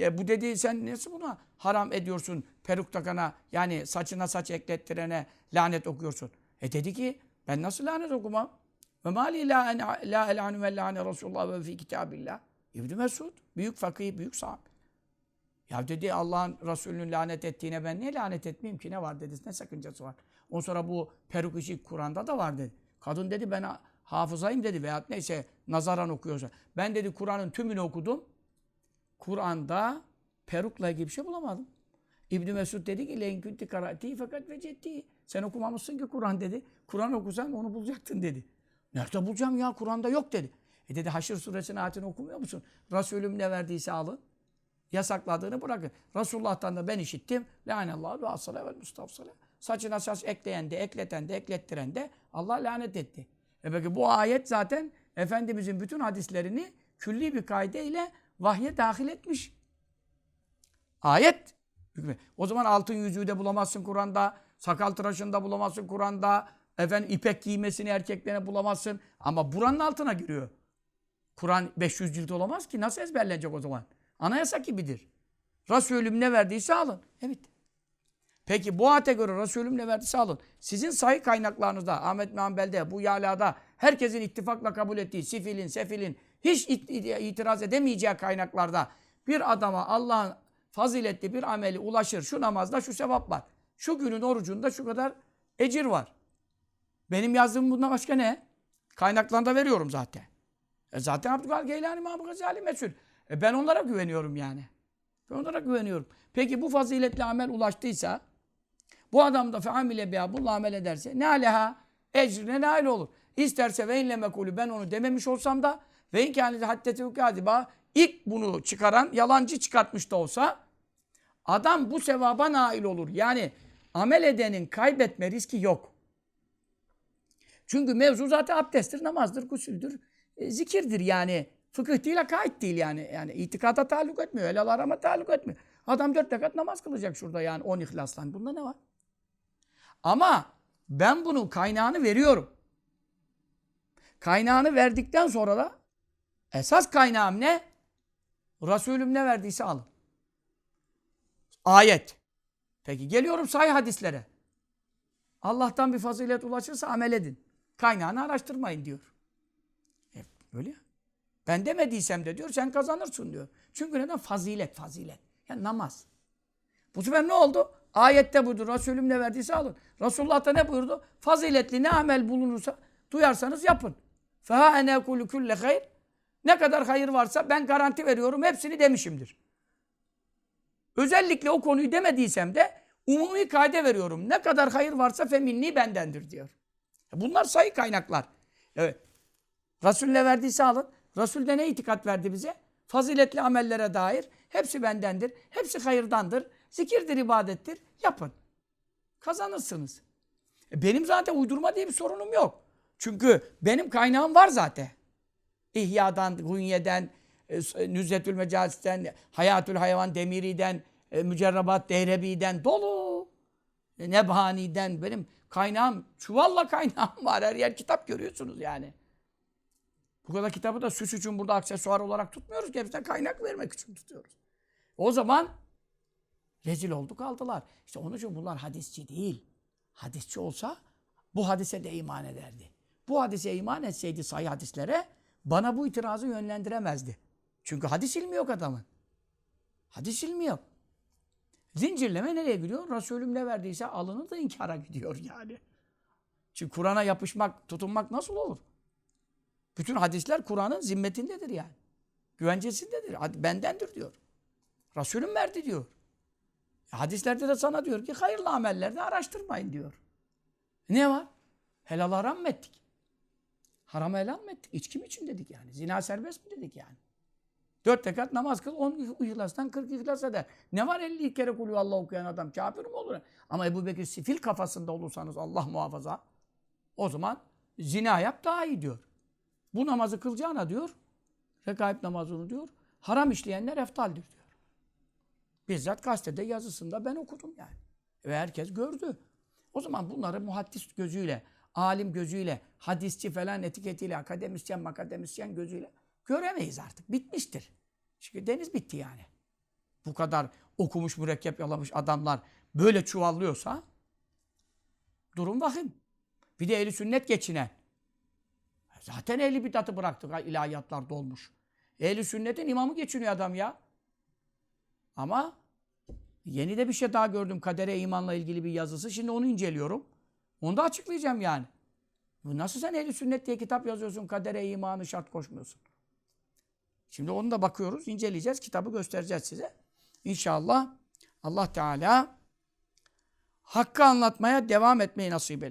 E, bu dedi sen nasıl buna haram ediyorsun peruk takana yani saçına saç eklettirene lanet okuyorsun. E dedi ki ben nasıl lanet okumam? Ve mali la, en- la elanu ve lane Resulullah ve fi kitabillah. İbn Mesud büyük fakih, büyük sahabe. Ya dedi Allah'ın Resulü'nün lanet ettiğine ben niye lanet etmeyeyim ki ne var dedi ne sakıncası var. Ondan sonra bu peruk işi Kur'an'da da var dedi. Kadın dedi ben ha- hafızayım dedi veyahut neyse nazaran okuyorsa. Ben dedi Kur'an'ın tümünü okudum. Kur'an'da perukla ilgili bir şey bulamadım. İbn Mesud dedi ki leyn kunti karati fakat vecetti. Sen okumamışsın ki Kur'an dedi. Kur'an okusan onu bulacaktın dedi. Nerede bulacağım ya Kur'an'da yok dedi. E dedi Haşr suresinin ayetini okumuyor musun? Resulüm ne verdiyse alın. Yasakladığını bırakın. Resulullah'tan da ben işittim. Lanallahu ve asale vel mustafsale. Saçına saç ekleyen de, ekleten de, eklettiren de Allah lanet etti. E peki bu ayet zaten Efendimizin bütün hadislerini külli bir kaide ile vahye dahil etmiş. Ayet. O zaman altın yüzüğü de bulamazsın Kur'an'da. Sakal tıraşını da bulamazsın Kur'an'da. Efendim ipek giymesini erkeklerine bulamazsın. Ama buranın altına giriyor. Kur'an 500 cilt olamaz ki. Nasıl ezberlenecek o zaman? Anayasa gibidir. Resulüm ne verdiyse alın. Evet. Peki bu ayete göre Resulüm ne verdiyse alın. Sizin sahih kaynaklarınızda, Ahmet bin Hanbel'de, bu yalada herkesin ittifakla kabul ettiği sifilin, sefilin hiç it- it- itiraz edemeyeceği kaynaklarda bir adama Allah'ın faziletli bir ameli ulaşır. Şu namazda şu sevap var. Şu günün orucunda şu kadar ecir var. Benim yazdığım bundan başka ne? Kaynaklarında veriyorum zaten. E zaten Abdülkadir Geylani, Mahmud Gazali mesul. E ben onlara güveniyorum yani. Ben onlara güveniyorum. Peki bu faziletli amel ulaştıysa bu adam da feamile biha bununla amel ederse ne aleha ecrine nail olur. İsterse ve inle mekulü ben onu dememiş olsam da ve in kânize haddeti kâdiba ilk bunu çıkaran yalancı çıkartmış da olsa adam bu sevaba nail olur. Yani amel edenin kaybetme riski yok. Çünkü mevzu zaten abdesttir, namazdır, gusüldür, e, zikirdir yani. Fıkıh değil, akaid değil yani. Yani itikada taalluk etmiyor, helal arama taalluk etmiyor. Adam dört rekat namaz kılacak şurada yani on ihlasla. Bunda ne var? Ama ben bunun kaynağını veriyorum. Kaynağını verdikten sonra da esas kaynağım ne? Resulüm ne verdiyse alın. Ayet. Peki geliyorum sahih hadislere. Allah'tan bir fazilet ulaşırsa amel edin. Kaynağını araştırmayın diyor. E, öyle ya. Ben demediysem de diyor sen kazanırsın diyor. Çünkü neden? Fazilet, fazilet. Yani namaz. Bu sefer ne oldu? Ayette buyurdu. Resulüm ne verdiyse alın. Resulullah da ne buyurdu? Faziletli ne amel bulunursa duyarsanız yapın. Feha ene kulü külle hayr. Ne kadar hayır varsa ben garanti veriyorum hepsini demişimdir. Özellikle o konuyu demediysem de umumi kaide veriyorum. Ne kadar hayır varsa feminni bendendir diyor. Bunlar sayı kaynaklar. Evet. Resul ne verdiyse alın. Resul de ne itikat verdi bize? Faziletli amellere dair. Hepsi bendendir. Hepsi hayırdandır. Zikirdir, ibadettir. Yapın. Kazanırsınız. E benim zaten uydurma diye bir sorunum yok. Çünkü benim kaynağım var zaten. İhya'dan, Hunye'den, e, Nüzzetül Mecalis'ten, Hayatül Hayvan Demiri'den, e, Mücerrabat Dehrebi'den dolu. E, Nebhani'den benim kaynağım, çuvalla kaynağım var. Her yer kitap görüyorsunuz yani. Bu kadar kitabı da süs için burada aksesuar olarak tutmuyoruz ki. Hepsine kaynak vermek için tutuyoruz. O zaman rezil olduk aldılar. İşte onun için bunlar hadisçi değil. Hadisçi olsa bu hadise de iman ederdi. Bu hadise iman etseydi sayı hadislere bana bu itirazı yönlendiremezdi. Çünkü hadis ilmi yok adamın. Hadis ilmi yok. Zincirleme nereye gidiyor? Resulüm ne verdiyse alını da inkara gidiyor yani. Çünkü Kur'an'a yapışmak, tutunmak nasıl olur? Bütün hadisler Kur'an'ın zimmetindedir yani. Güvencesindedir. Bendendir diyor. Resulüm verdi diyor. E, Hadislerde de sana diyor ki hayırlı amellerde araştırmayın diyor. Ne var? Helal haram ettik? Haram helal mı ettik? İçki mi için dedik yani? Zina serbest mi dedik yani? Dört rekat namaz kıl, on ihlastan kırk ihlas eder. Ne var elli kere kulü Allah okuyan adam? Kafir mi olur? Ama Ebu Bekir sifil kafasında olursanız Allah muhafaza o zaman zina yap daha iyi diyor. Bu namazı kılacağına diyor, rekaip namazını diyor, haram işleyenler eftaldir diyor. Bizzat gazetede yazısında ben okudum yani. Ve herkes gördü. O zaman bunları muhaddis gözüyle, alim gözüyle, hadisçi falan etiketiyle, akademisyen akademisyen gözüyle göremeyiz artık. Bitmiştir. Çünkü deniz bitti yani. bu kadar okumuş mürekkep yalamış adamlar böyle çuvallıyorsa durum vahim. Bir de ehli sünnet geçinen. Zaten ehli bidatı bıraktık. ilahiyatlar dolmuş. Ehli sünnetin imamı geçiniyor adam ya. Ama yeni de bir şey daha gördüm. Kadere imanla ilgili bir yazısı. Şimdi onu inceliyorum. Onu da açıklayacağım yani. Bu Nasıl sen ehli sünnet diye kitap yazıyorsun, kadere imanı şart koşmuyorsun? Şimdi onu da bakıyoruz, inceleyeceğiz, kitabı göstereceğiz size. İnşallah Allah Teala hakkı anlatmaya devam etmeyi nasip eylesin.